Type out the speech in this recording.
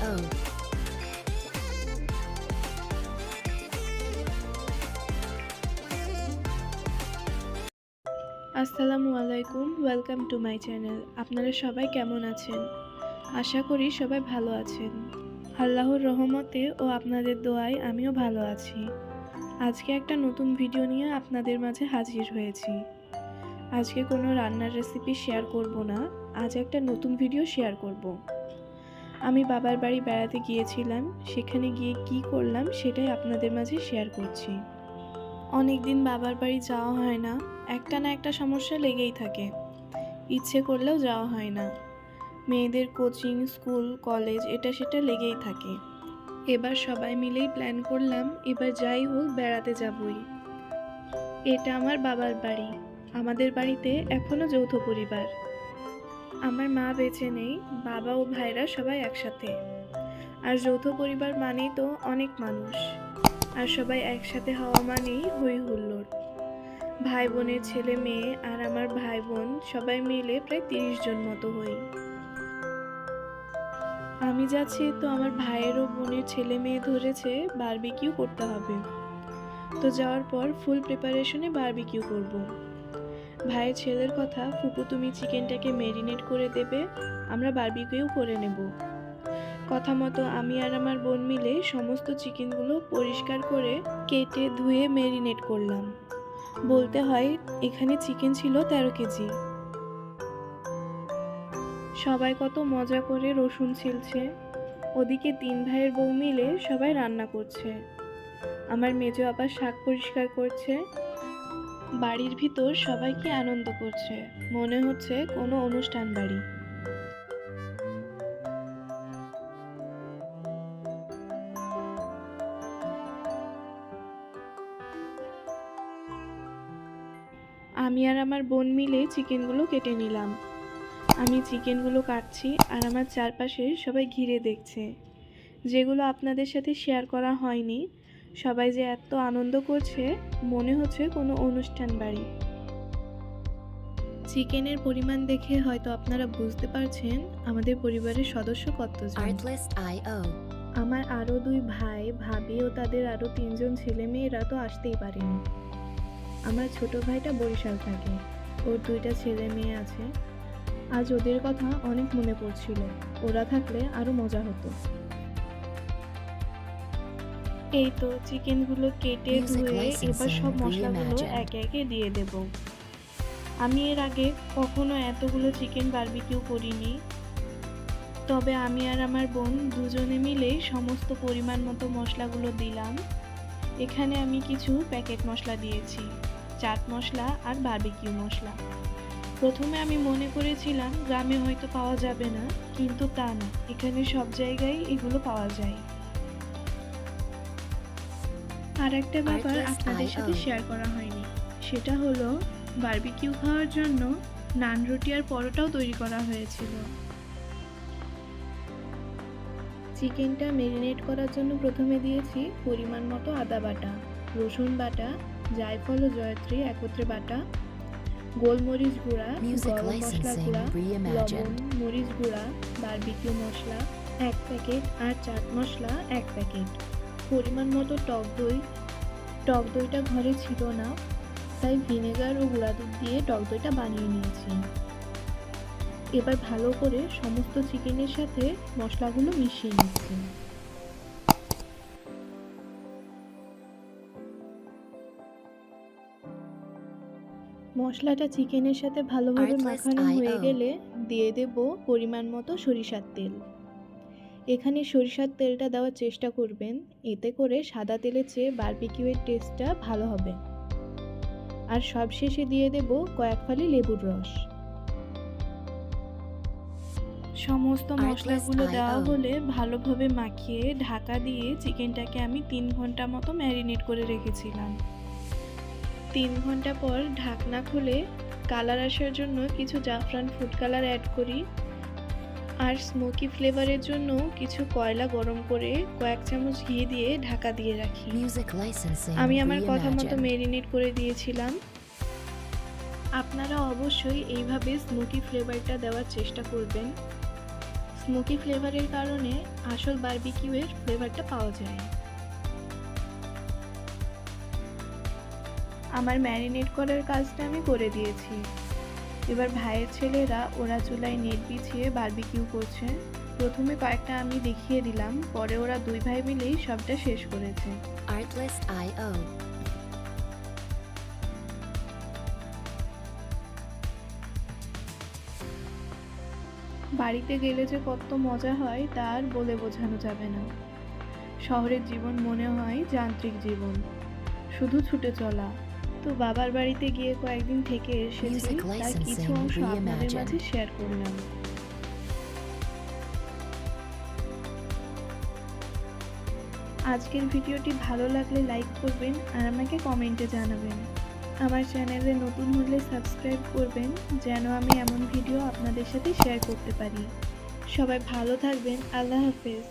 Artlist.io. আসসালামু আলাইকুম welcome to my channel আপনারা সবাই কেমন আছেন আশা করি সবাই ভালো আছেন আল্লাহর রহমতে ও আপনাদের দোয়ায় আমিও ভালো আছি আজকে একটা নতুন ভিডিও নিয়ে আপনাদের মাঝে হাজির হয়েছি আজকে কোনো রান্নার রেসিপি শেয়ার করব না আজ একটা নতুন ভিডিও শেয়ার করব আমি বাবার বাড়ি বেড়াতে গিয়েছিলাম, সেখানে গিয়ে কি করলাম সেটাই আপনাদের মাঝে শেয়ার করছি। অনেক দিন বাবার বাড়ি যাওয়া হয় না, একটা না একটা সমস্যা লেগেই থাকে। ইচ্ছে করলেও যাওয়া হয় না। মেয়েদের কোচিং স্কুল কলেজ এটা সেটা লেগেই থাকে। এবার সবাই মিলেই প্ল্যান করলাম, এবার যাই হোক বেড়াতে যাবই। এটা আমার বাবার বাড়ি। আমাদের বাড়িতে এখনও যৌথ পরিবার। আমার মা বেঁচে নেই, বাবা ও ভাইরা সবাই একসাথে। আর যৌথ পরিবার মানেই তো অনেক মানুষ। আর সবাই একসাথে হওয়া মানেই হই হুল্লোড়। ভাই বোনের ছেলে মেয়ে আর আমার ভাই বোন সবাই মিলে প্রায় তিরিশ জন মতো হই। আমি যাচ্ছি তো আমার ভাইয়ের ও বোনের ছেলে মেয়ে ধরেছে বারবিকিউ করতে হবে। তো যাওয়ার পর ফুল প্রিপারেশনে বারবিকিউ করব। ভাইয়ের ছেলের কথা, ফুপু তুমি চিকেনটাকে ম্যারিনেট করে দেবে, আমরা বারবিকিউ করে নেব। কথা মতো আমি আর আমার বোন মিলে সমস্ত চিকেনগুলো পরিষ্কার করে কেটে ধুয়ে মেরিনেট করলাম। বলতে হয়, এখানে চিকেন ছিল তেরো কেজি। সবাই কত মজা করে রসুন ছিলছে। ওদিকে তিন ভাইয়ের বউ মিলে সবাই রান্না করছে। আমার মেজো আবার শাক পরিষ্কার করছে। বাড়ির ভিতর সবাই কি আনন্দ করছে। মনে হচ্ছে কোনো অনুষ্ঠান বাড়ি। আমি আর আমার বোন মিলে চিকেনগুলো কেটে নিলাম। আমি চিকেনগুলো কাটছি আর আমার চারপাশে সবাই ঘিরে দেখছে। যেগুলো আপনাদের সাথে শেয়ার করা হয়নি সবাই যে এত আনন্দ করছে মনে হচ্ছে কোনো অনুষ্ঠান বাড়ি। চিকেনের পরিমাণ দেখে হয়তো আপনারা বুঝতে পারছেন আমাদের পরিবারের সদস্য কতজন. আমার আরও দুই ভাই ভাবি ও তাদের আরও তিনজন ছেলে মেয়েরা তো আসতেই পারেনি। আমার ছোট ভাইটা বরিশাল থাকে ওর দুইটা ছেলে মেয়ে আছে। আজ ওদের কথা অনেক মনে পড়ছিল ওরা থাকলে আরও মজা হতো। এই তো চিকেনগুলো কেটে ধুয়ে এবার সব মশলাগুলো. একে একে দিয়ে দেব। আমি এর আগে কখনো এতগুলো চিকেন বারবিকিউ করিনি। তবে আমি আর আমার বোন দুজনে মিলে সমস্ত পরিমাণ মতো মশলাগুলো দিলাম। এখানে আমি কিছু প্যাকেট মশলা দিয়েছি চাট মশলা আর বারবিকিউ মশলা। প্রথমে আমি মনে করেছিলাম গ্রামে হয়তো পাওয়া যাবে না কিন্তু তা না। এখানে সব জায়গায় এগুলো পাওয়া যায়। আর একটা ব্যাপার আপনাদের সাথে শেয়ার করা হয়নি। সেটা হলো বারবিকিউ খাওয়ার জন্য নান রুটি আর পরোটাও তৈরি করা হয়েছিল। চিকেনটা মেরিনেট করার জন্য প্রথমে দিয়েছি পরিমাণ মতো আদা বাটা রসুন বাটা জায়ফল ও জয়ত্রী একত্রে বাটা গোলমরিচ গুঁড়া গরম মশলা গুঁড়া লবণ মরিচ গুঁড়া বারবিকিউ মশলা এক প্যাকেট আর চাট মশলা এক প্যাকেট। পরিমাণ মতো টক দই টক দইটা ঘরে ছিল না তাই ভিনেগার ও গুঁড়া দুধ দিয়ে টক দইটা বানিয়ে নিয়েছি। এবার ভালো করে সমস্ত চিকেনের সাথে মশলাগুলো মিশিয়ে নিচ্ছি। মশলাটা চিকেনের সাথে ভালোভাবে মাখানো হয়ে গেলে দিয়ে দেব পরিমাণ মতো সরিষার তেল। এখানে সরিষার তেলটা দেওয়ার চেষ্টা করবেন। এতে করে সাদা তেলের চেয়ে বারবিকিউয়ের টেস্টটা ভালো হবে। আর সবশেষে দিয়ে দেব কয়েক ফালি লেবুর রস। সমস্ত মশলাগুলো দেওয়া হলে ভালোভাবে মাখিয়ে ঢাকা দিয়ে চিকেনটাকে আমি তিন ঘণ্টা মতো ম্যারিনেট করে রেখেছিলাম। তিন ঘণ্টা পর ঢাকনা খুলে কালার আসার জন্য কিছু জাফরান ফুড কালার অ্যাড করি। আর স্মোকি ফ্লেভারের জন্য কিছু কয়লা গরম করে কয়েক চামচ ঘি দিয়ে ঢাকা দিয়ে রাখি। আমি আমার কথা মতো ম্যারিনেট করে দিয়েছিলাম। আপনারা অবশ্যই এইভাবে স্মোকি ফ্লেভারটা দেওয়ার চেষ্টা করবেন। স্মোকি ফ্লেভারের কারণে আসল বার্বিকিউয়ের ফ্লেভারটা পাওয়া যায়। আমার ম্যারিনেট করার কাজটা আমি করে দিয়েছি। এবার ভাইয়ের ছেলেরা ওরা চুলায় নেট বিছিয়ে বারবিকিউ করছে। প্রথমে কয়েকটা আমি দেখিয়ে দিলাম পরে ওরা দুই ভাই মিলেই সবটা শেষ করেছে. বাড়িতে গেলে যে কত মজা হয় তার বলে বোঝানো যাবে না। শহরের জীবন মনে হয় যান্ত্রিক জীবন। শুধু ছুটে চলা। তো বাবার বাড়িতে গিয়ে কয়েকদিন থেকে এসেছি তার কিছু অংশ আপনাদের মাঝে শেয়ার করলাম। আজকের ভিডিওটি ভালো লাগলে লাইক করবেন আর আমাকে কমেন্টে জানাবেন। আমার চ্যানেলে নতুন হলে সাবস্ক্রাইব করবেন যেন আমি এমন ভিডিও আপনাদের সাথে শেয়ার করতে পারি। সবাই ভালো থাকবেন আল্লাহ হাফেজ।